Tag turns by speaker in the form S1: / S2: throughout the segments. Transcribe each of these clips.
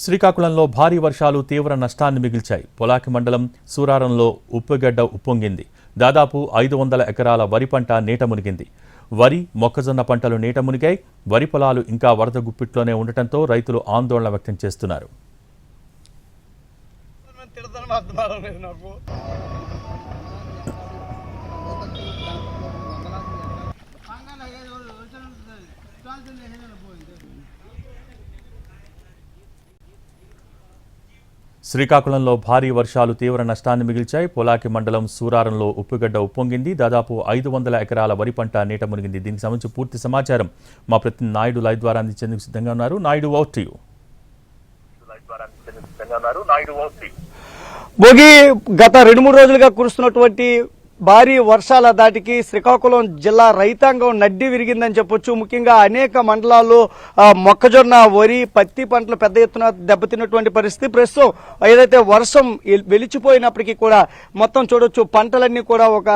S1: శ్రీకాకుళంలో భారీ వర్షాలు తీవ్ర నష్టాన్ని మిగిల్చాయి. పొలాకి మండలం సూరారంలో ఉప్పుగడ్డ ఉప్పొంగింది. దాదాపు ఐదు వందల ఎకరాల వరి పంట నీట మునిగింది. వరి మొక్కజొన్న పంటలు నీట మునిగాయి. వరి పొలాలు ఇంకా వరద గుప్పిట్లోనే ఉండటంతో రైతులు ఆందోళన వ్యక్తం చేస్తున్నారు. శ్రీకాకుళంలో భారీ వర్షాలు తీవ్ర నష్టాన్ని మిగిల్చాయి. పొలాకి మండలం సూరారంలో ఉప్పుగడ్డ ఉప్పొంగింది. దాదాపు ఐదు వందల ఎకరాల వరి పంట నీట మునిగింది. దీనికి సంబంధించి పూర్తి సమాచారం మా ప్రతినిధి నాయుడు లైవ్ ద్వారా అందించేందుకు సిద్ధంగా ఉన్నారు. నాయుడు ఓటీ
S2: భోగి గత రెండు మూడు రోజులుగా కురుస్తున్నటువంటి భారీ వర్షాల దాటికి శ్రీకాకుళం జిల్లా రైతాంగం నడ్డి విరిగిందని చెప్పొచ్చు. ముఖ్యంగా అనేక మండలాల్లో మొక్కజొన్న వరి పత్తి పంటలు పెద్ద ఎత్తున దెబ్బతిన్నటువంటి పరిస్థితి. ప్రస్తుతం ఏదైతే వర్షం వెలిచిపోయినప్పటికీ కూడా మొత్తం చూడొచ్చు పంటలన్నీ కూడా ఒక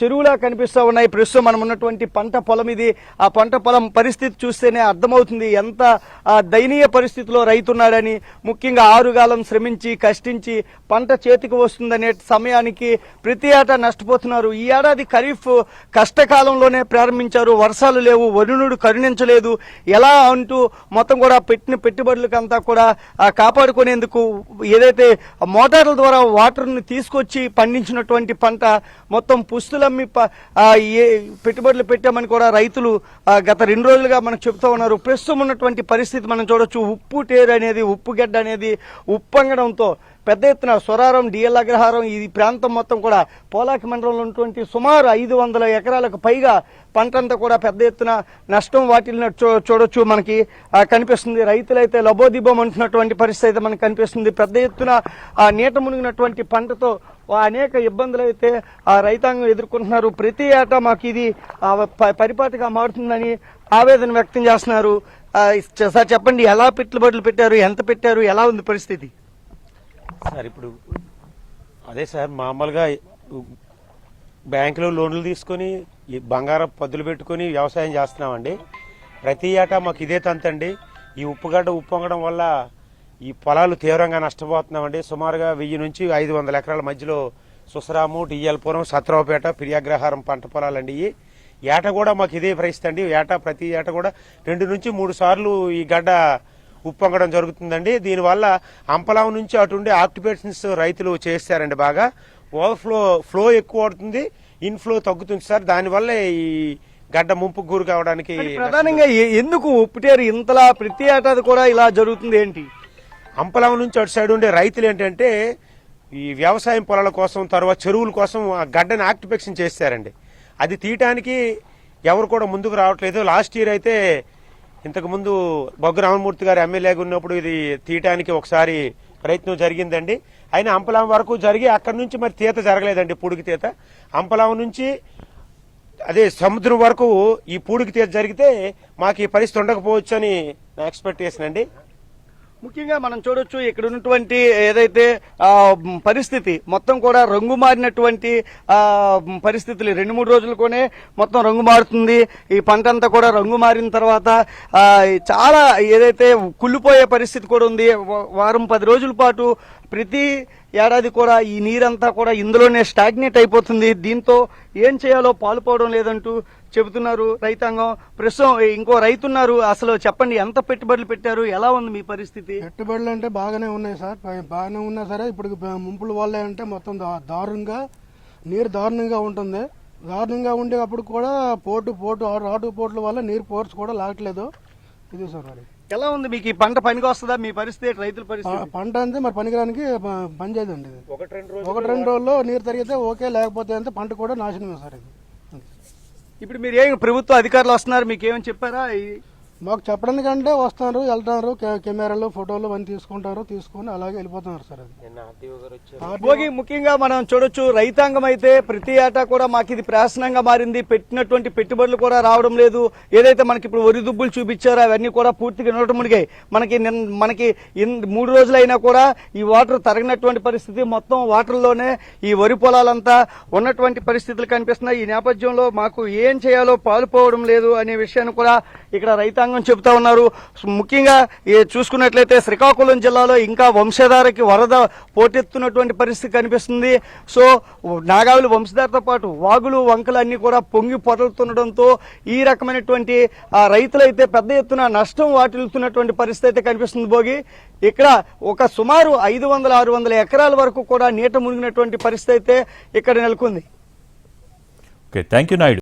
S2: చెరువులా కనిపిస్తూ ఉన్నాయి. ప్రస్తుతం మనం ఉన్నటువంటి పంట పొలం ఇది. ఆ పంట పొలం పరిస్థితి చూస్తేనే అర్థమవుతుంది ఎంత ఆ, దయనీయ పరిస్థితిలో రైతున్నాడని ముఖ్యంగా ఆరుగాలం శ్రమించి కష్టించి పంట చేతికి వస్తుందనే సమయానికి ప్రతి ఏటా నష్టపోతున్నారు ఈ ఏడాది ఖరీఫ్ కష్టకాలంలోనే ప్రారంభించారు. వర్షాలు లేవు వరుణుడు కరుణించలేదు. ఎలా అంటూ మొత్తం కూడా పెట్టిన పెట్టుబడులకంతా కూడా కాపాడుకునేందుకు ఏదైతే మోటార్ల ద్వారా వాటర్ని తీసుకొచ్చి పండించినటువంటి పంట మొత్తం పుస్తులమ్మి పెట్టుబడులు పెట్టామని కూడా రైతులు గత రెండు రోజులుగా మనకు చెబుతూ ఉన్నారు. ప్రస్తుతం ఉన్నటువంటి పరిస్థితి మనం చూడొచ్చు. ఉప్పు టేరు అనేది ఉప్పు గడ్డ అనేది ఉప్పొంగడంతో పెద్ద ఎత్తున స్వరారం డిఎల్ అగ్రహారం ఈ ప్రాంతం మొత్తం కూడా పోలాకి మండలంలో ఉన్నటువంటి సుమారు ఐదు వందల ఎకరాలకు పైగా పంట అంతా కూడా పెద్ద ఎత్తున నష్టం వాటిల్ని చూ- చూడొచ్చు మనకి. కనిపిస్తుంది. రైతులైతే లబోదిబం అంటున్నటువంటి పరిస్థితి అయితే మనకు కనిపిస్తుంది. పెద్ద ఎత్తున ఆ నీట మునిగినటువంటి పంటతో అనేక ఇబ్బందులు అయితే ఆ రైతాంగం ఎదుర్కొంటున్నారు. ప్రతి ఏటా మాకు ఇది పరిపాటిగా మారుతుందని ఆవేదన వ్యక్తం చేస్తున్నారు. సార్ చెప్పండి ఎలా పెట్టుబడులు పెట్టారు ఎంత పెట్టారు ఎలా ఉంది పరిస్థితి?
S3: సార్ ఇప్పుడు అదే సార్ మామూలుగా బ్యాంకులో లోన్లు తీసుకొని బంగారం పద్దులు పెట్టుకొని వ్యవసాయం చేస్తున్నామండి. ప్రతి ఏటా మాకు ఇదే తంతండి ఈ ఉప్పుగడ్డ ఉప్పొంగడం వల్ల ఈ పొలాలు తీవ్రంగా నష్టపోతున్నామండి. సుమారుగా వెయ్యి నుంచి ఐదు వందల ఎకరాల మధ్యలో సుసరాము డిఎల్పురం సత్రావుపేట ప్రియాగ్రహారం పంట పొలాలండి ఇవి. ఏట కూడా మాకు ఇదే పరిస్థితి అండి. ఏటా ప్రతి ఏట కూడా రెండు నుంచి మూడు సార్లు ఈ గడ్డ ఉప్పొంగడం జరుగుతుందండి. దీనివల్ల అంపలాం నుంచి అటుండే ఆక్యుపేషన్స్ రైతులు చేస్తారండి బాగా. ఓవర్ఫ్లో ఫ్లో ఎక్కువ అవుతుంది ఇన్ఫ్లో తగ్గుతుంది సార్. దానివల్ల ఈ గడ్డ ముంపుకు గురి కావడానికి
S2: ప్రధానంగా ఎందుకు ఉప్పుటేరు ఇంతలా ప్రతి ఏటాది కూడా ఇలా జరుగుతుంది ఏంటి?
S3: అంపలాం నుంచి అటు సైడ్ ఉండే రైతులు ఏంటంటే ఈ వ్యవసాయం పొలాల కోసం తర్వాత చెరువుల కోసం ఆ గడ్డని ఆక్యుపేషన్ చేస్తారండి. అది తీయటానికి ఎవరు కూడా ముందుకు రావట్లేదు. లాస్ట్ ఇయర్ అయితే ఇంతకుముందు బొగ్గు రామమూర్తి గారు ఎమ్మెల్యేగా ఉన్నప్పుడు ఇది తీయటానికి ఒకసారి ప్రయత్నం జరిగిందండి. అయినా అంపలాం వరకు జరిగి అక్కడి నుంచి మరి తీత జరగలేదండి పూడికి తీత. అంపలాం నుంచి అదే సముద్రం వరకు ఈ పూడికి తీత జరిగితే మాకు ఈ పరిస్థితి ఉండకపోవచ్చు అని నా ఎక్స్పెక్టేషన్ అండి.
S2: ముఖ్యంగా మనం చూడొచ్చు ఇక్కడ ఉన్నటువంటి ఏదైతే పరిస్థితి మొత్తం కూడా రంగు మారినటువంటి పరిస్థితులు. రెండు మూడు రోజులకోనే మొత్తం రంగు మారుతుంది. ఈ పంట అంతా కూడా రంగు మారిన తర్వాత చాలా ఏదైతే కుళ్ళిపోయే పరిస్థితి కూడా ఉంది వారం పది రోజుల పాటు ప్రతి ఏడాది కూడా ఈ నీరంతా కూడా ఇందులోనే స్టాగ్నేట్ అయిపోతుంది. దీంతో ఏం చేయాలో పాలుపోవడం లేదంటూ చెబుతున్నారు రైతాంగం. ప్రస్తుతం ఇంకో రైతున్నారు. అసలు చెప్పండి ఎంత పెట్టుబడులు పెట్టారు? ఎలా ఉంది మీ పరిస్థితి?
S4: పెట్టుబడులు అంటే బాగానే ఉన్నాయి సార్. బాగానే ఉన్నా సరే ఇప్పుడు ముంపుల వల్ల అంటే మొత్తం దారుణంగా నీరు దారుణంగా ఉంటుంది. దారుణంగా ఉండేటప్పుడు కూడా పోటు పోటు ఆ రాటు పోట్ల వల్ల నీరు పోర్స్ కూడా లాగట్లేదు. ఇది సార్ మరి
S2: ఎలా ఉంది మీకు ఈ పంట పనికి వస్తుందా? మీ పరిస్థితి రైతుల పరిస్థితి?
S4: పంట అంతే మరి పనికిరానికి పని చేయదండి ఇది.
S3: ఒకటి రెండు
S4: ఒకటి రెండు రోజుల్లో నీరు తరిగితే ఓకే లేకపోతే అంతే పంట కూడా నాశనమే సార్ ఇది.
S2: ఇప్పుడు మీరు ఏం ప్రభుత్వ అధికారులు వస్తున్నారు మీకు ఏమని చెప్పారా
S4: మాకు చెప్పడానికంటే వస్తున్నారు వెళ్తున్నారు కె- కెమెరాలు ఫోటోలు అన్నీ తీసుకుంటారు తీసుకొని అలాగే వెళ్ళిపోతున్నారు సార్ అది.
S2: భోగి ముఖ్యంగా మనం చూడొచ్చు రైతాంగం అయితే ప్రతి ఏటా కూడా మాకు ఇది ప్రాసనంగా మారింది. పెట్టినటువంటి పెట్టుబడులు కూడా రావడం లేదు. ఏదైతే మనకి ఇప్పుడు వరి దుబ్బులు చూపించారో అవన్నీ కూడా పూర్తిగా నోట మునిగాయి. మనకి మనకి మూడు రోజులైనా కూడా ఈ వాటర్ తరగినటువంటి పరిస్థితి మొత్తం వాటర్లోనే ఈ వరి పొలాలంతా ఉన్నటువంటి పరిస్థితులు కనిపిస్తున్నాయి. ఈ నేపథ్యంలో మాకు ఏం చేయాలో పాలుపోవడం లేదు అనే విషయాన్ని కూడా ఇక్కడ రైతాంగం రైతాంగం చెబుతా ఉన్నారు. ముఖ్యంగా చూసుకున్నట్లయితే శ్రీకాకుళం జిల్లాలో ఇంకా వంశధారకి వరద పోటెత్తున్నటువంటి పరిస్థితి కనిపిస్తుంది. సో నాగావళి వంశధారతో పాటు వాగులు వంకలు అన్ని కూడా పొంగి పొదలుతుండడంతో ఈ రకమైనటువంటి రైతులైతే పెద్ద ఎత్తున నష్టం వాటిల్లుతున్నటువంటి పరిస్థితి అయితే కనిపిస్తుంది భోగి. ఇక్కడ ఒక సుమారు ఐదు వందల ఆరు వందల ఎకరాల వరకు కూడా నీట మునిగినటువంటి పరిస్థితి అయితే ఇక్కడ నెలకొంది.
S1: Okay thank you Naidu